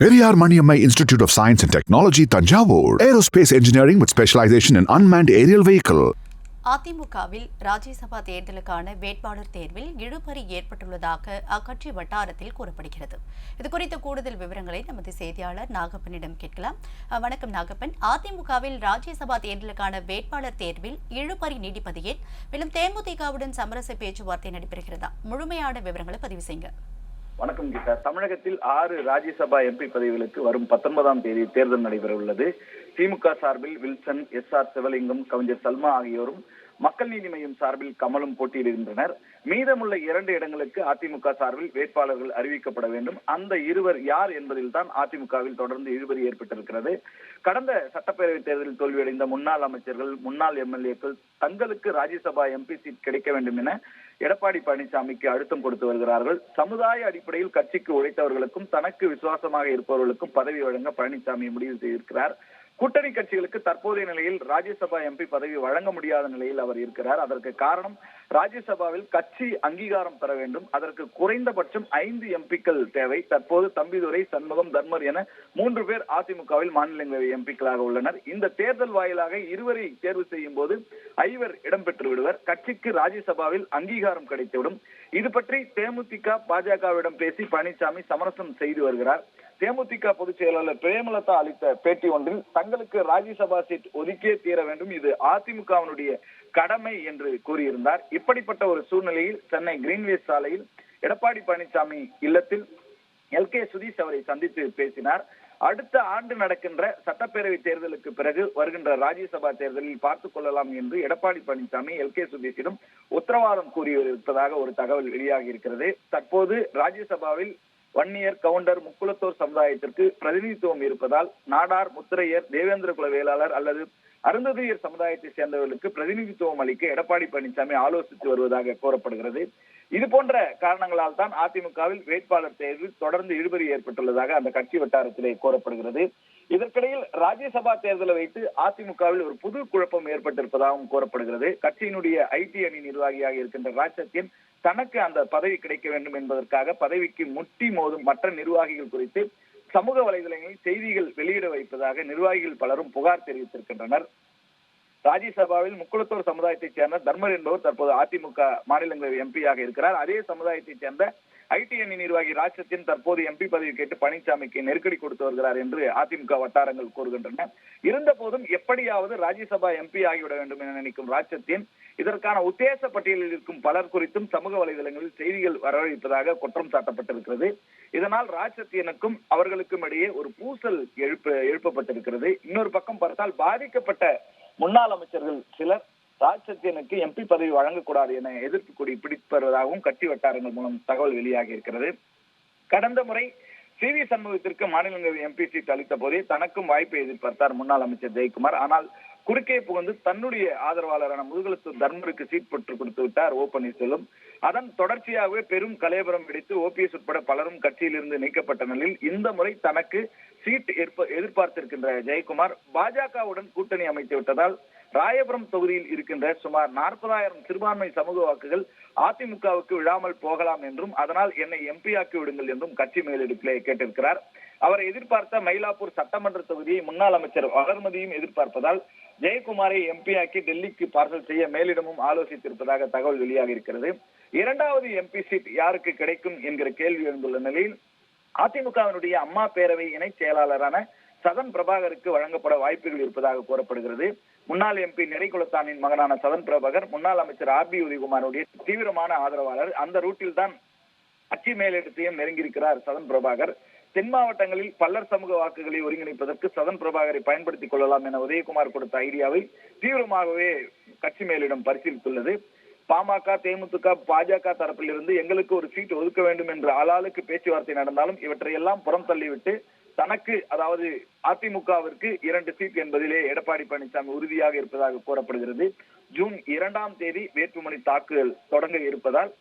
Periyar Maniammai institute of science and technology Thanjavur aerospace engineering with specialisation in unmanned aerial vehicle அதிமுகவில் ராஜ்யசபா தேர்தலுக்கான வேட்பாளர் தேர்வில் இழுபறி ஏற்பட்டுள்ளதாக அக்கட்சி வட்டாரத்தில் கூறப்படுகிறது. இதுகுறித்த கூடுதல் விவரங்களை நமது செய்தியாளர் நாகப்பனிடம் கேட்கலாம். வணக்கம் நாகப்பன். அதிமுகவில் ராஜ்யசபா தேர்தலுக்கான வேட்பாளர் தேர்வில் இழுபறி நீடிப்பது ஏன்? மேலும் தேமுதிகவுடன் சமரச பேச்சுவார்த்தை நடைபெறுகிறதா? முழுமையான விவரங்களை பதிவு செய்யுங்க. வணக்கம் கீதா. தமிழகத்தில் ஆறு ராஜ்யசபா எம்பி பதவிகளுக்கு வரும் பத்தொன்பதாம் தேதி தேர்தல் நடைபெற உள்ளது திமுக சார்பில் வில்சன் எஸ் ஆர் சிவலிங்கம் கவிஞர் சல்மா ஆகியோரும் மக்கள் நீதி மையம் சார்பில் கமலும் போட்டியிடுகின்றனர். மீதமுள்ள இரண்டு இடங்களுக்கு அதிமுக சார்பில் வேட்பாளர்கள் அறிவிக்கப்பட வேண்டும். அந்த இருவர் யார் என்பதில் தான் அதிமுகவில் தொடர்ந்து இழுபறி ஏற்பட்டிருக்கிறது. கடந்த சட்டப்பேரவை தேர்தலில் தோல்வியடைந்த முன்னாள் அமைச்சர்கள் முன்னாள் எம்எல்ஏக்கள் தங்களுக்கு ராஜ்யசபா எம்பி சீட் கிடைக்க வேண்டும் என எடப்பாடி பழனிசாமிக்கு அழுத்தம் கொடுத்து வருகிறார்கள். சமுதாய அடிப்படையில் கட்சிக்கு உழைத்தவர்களுக்கும் தனக்கு விசுவாசமாக இருப்பவர்களுக்கும் பதவி வழங்க பழனிசாமி முடிவு செய்திருக்கிறார். கூட்டணி கட்சிகளுக்கு தற்போதைய நிலையில் ராஜ்யசபா எம்பி பதவி வழங்க முடியாத நிலையில் அவர் இருக்கிறார். அதற்கு காரணம் ராஜ்யசபாவில் கட்சி அங்கீகாரம் பெற வேண்டும். அதற்கு குறைந்தபட்சம் ஐந்து எம்பிக்கள் தேவை. தற்போது தம்பிதுரை சண்முகம் தர்மர் என மூன்று பேர் அதிமுகவில் மாநிலங்களவை எம்பிக்களாக உள்ளனர். இந்த தேர்தல் வாயிலாக இருவரை தேர்வு செய்யும் போது ஐவர் இடம்பெற்று விடுவர். கட்சிக்கு ராஜ்யசபாவில் அங்கீகாரம் கிடைத்துவிடும். இது பற்றி தேமுதிக பாஜகவிடம் பேசி பழனிசாமி சமரசம் செய்து வருகிறார். தேமுதிக பொதுச் செயலாளர் பிரேமலதா அளித்த பேட்டி ஒன்றில் தங்களுக்கு ராஜ்யசபா சீட் ஒதுக்கே தீர வேண்டும் இது அதிமுகவினுடைய கடமை என்று கூறியிருந்தார். இப்படிப்பட்ட ஒரு சூழ்நிலையில் சென்னை கிரீன்வேஸ் சாலையில் எடப்பாடி பழனிசாமி இல்லத்தில் எல் கே சுதீஷ் அவரை சந்தித்து பேசினார். அடுத்த ஆண்டு நடக்கின்ற சட்டப்பேரவை தேர்தலுக்கு பிறகு வருகின்ற ராஜ்யசபா தேர்தலில் பார்த்துக் கொள்ளலாம் என்று எடப்பாடி பழனிசாமி எல் கே சுதீஷிடம் உத்தரவாதம் கூறியிருப்பதாக ஒரு தகவல் வெளியாகி இருக்கிறது தற்போது ராஜ்யசபாவில் வன்னியர் கவுண்டர் முக்குலத்தோர் சமுதாயத்திற்கு பிரதிநிதித்துவம் இருப்பதால் நாடார் முத்திரையர் தேவேந்திர குல வேளாளர் அல்லது அருந்ததியர் சமுதாயத்தை சேர்ந்தவர்களுக்கு பிரதிநிதித்துவம் அளிக்க எடப்பாடி பழனிசாமி ஆலோசித்து வருவதாக கூறப்படுகிறது. இது போன்ற காரணங்களால் தான் அதிமுகவில் வேட்பாளர் தேர்வில் தொடர்ந்து இழுபறி ஏற்பட்டுள்ளதாக அந்த கட்சி வட்டாரத்திலே கூறப்படுகிறது. இதற்கிடையில் ராஜ்யசபா தேர்தலை வைத்து அதிமுகவில் ஒரு புது குழப்பம் ஏற்பட்டிருப்பதாகவும் கூறப்படுகிறது. கட்சியினுடைய ஐடி அணி நிர்வாகியாக இருக்கின்ற ராஜ்யத்தின் தனக்கு அந்த பதவி கிடைக்க வேண்டும் என்பதற்காக பதவிக்கு முட்டி மோதும் மற்ற நிர்வாகிகள் குறித்து சமூக வலைதளங்களில் செய்திகள் வெளியிட வைப்பதாக நிர்வாகிகள் பலரும் புகார் தெரிவித்திருக்கின்றனர். ராஜ்யசபாவில் முக்குளத்தூர் சமுதாயத்தைச் சேர்ந்த தர்மர் என்பவர் தற்போது அதிமுக மாநிலங்களவை எம்பியாக இருக்கிறார். அதே சமுதாயத்தைச் சேர்ந்த ஐடி அணி நிர்வாகி ராட்சத்தின் தற்போது எம்பி பதவி கேட்டு பழனிசாமிக்கு நெருக்கடி கொடுத்து வருகிறார் என்று அதிமுக வட்டாரங்கள் கூறுகின்றன. இருந்த போதும் எப்படியாவது ராஜ்யசபா எம்பி ஆகிவிட வேண்டும் என நினைக்கும் ராட்சத்தின் இதற்கான உத்தேச பட்டியலில் இருக்கும் பலர் குறித்தும் சமூக வலைதளங்களில் செய்திகள் வரவழைப்பதாக குற்றம் சாட்டப்பட்டிருக்கிறது. இதனால் ராட்சத்தியனுக்கும் அவர்களுக்கும் இடையே ஒரு பூசல் எழுப்ப எழுப்பப்பட்டிருக்கிறது. இன்னொரு பக்கம் பார்த்தால் பாதிக்கப்பட்ட முன்னாள் அமைச்சர்கள் சிலர் ராஜ்யத்தியனுக்கு எம்பி பதவி வழங்கக்கூடாது என எதிர்ப்பு கொடி பிடித்து கட்சி வட்டாரங்கள் மூலம் தகவல் வெளியாகி இருக்கிறது. கடந்த முறை சி வி சண்முகத்திற்கு மாநிலங்களவை எம்பி சீட் அளித்த போதே தனக்கும் வாய்ப்பை எதிர்பார்த்தார் முன்னாள் அமைச்சர் ஜெயக்குமார். ஆனால் குறுக்கே புகுந்து தன்னுடைய ஆதரவாளரான முதுகுலத்தூர் தர்மருக்கு சீட் பெற்று கொடுத்து விட்டார் ஓ பன்னீர்செல்வம். அதன் தொடர்ச்சியாகவே பெரும் கலையபுரம் வெடித்து ஓபிஎஸ் உட்பட பலரும் கட்சியிலிருந்து நீக்கப்பட்ட நிலையில் இந்த முறை தனக்கு சீட் எதிர்பார்த்திருக்கின்ற ஜெயக்குமார் பாஜகவுடன் கூட்டணி அமைத்து விட்டதால் ராயபுரம் தொகுதியில் இருக்கின்ற சுமார் நாற்பதாயிரம் சிறுபான்மை சமூக வாக்குகள் அதிமுகவுக்கு விழாமல் போகலாம் என்றும் அதனால் என்னை எம்பி ஆக்கி விடுங்கள் என்றும் கட்சி மேலிடத்திலே கேட்டிருக்கிறார். அவரை எதிர்பார்த்த மயிலாப்பூர் சட்டமன்ற தொகுதியை முன்னாள் அமைச்சர் வளர்மதியும் எதிர்பார்ப்பதால் ஜெயக்குமாரை எம்பி ஆக்கி டெல்லிக்கு பார்சல் செய்ய மேலிடமும் ஆலோசித்திருப்பதாக தகவல் வெளியாகி இருக்கிறது இரண்டாவது எம்பி சீட் யாருக்கு கிடைக்கும் என்கிற கேள்வி எழுந்துள்ள நிலையில் அதிமுகவினுடைய அம்மா பேரவை இணை செயலாளரான சதன் பிரபாகருக்கு வழங்கப்பட வாய்ப்புகள் இருப்பதாக கூறப்படுகிறது. முன்னாள் எம்பி நிறைகுலத்தானின் மகனான சதன் பிரபாகர் முன்னாள் அமைச்சர் ஆர் பி உதயகுமாருடைய தீவிரமான ஆதரவாளர். அந்த ரூட்டில் தான் கட்சி மேலிடத்தையும் நெருங்கியிருக்கிறார் சதன் பிரபாகர். தென் மாவட்டங்களில் பல்லர் சமூக வாக்குகளை ஒருங்கிணைப்பதற்கு சதன் பிரபாகரை பயன்படுத்திக் கொள்ளலாம் என உதயகுமார் கொடுத்த ஐடியாவை தீவிரமாகவே கட்சி மேலிடம் பரிசீலித்துள்ளது. பாமக தேமுதிக பாஜக தரப்பில் இருந்து எங்களுக்கு ஒரு சீட் ஒதுக்க வேண்டும் என்று ஆளாளுக்கு பேச்சுவார்த்தை நடந்தாலும் இவற்றையெல்லாம் புறம் தள்ளிவிட்டு தனக்கு அதாவது அதிமுகவிற்கு இரண்டு சீட் என்பதிலே எடப்பாடி பழனிசாமி உறுதியாக இருப்பதாக கூறப்படுகிறது. ஜூன் இரண்டாம் தேதி வேட்புமனு தாக்குதல் தொடங்க இருப்பதால்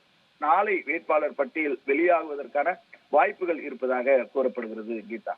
நாளை வேட்பாளர் பட்டியல் வெளியாகுவதற்கான வாய்ப்புகள் இருப்பதாக கூறப்படுகிறது கீதா.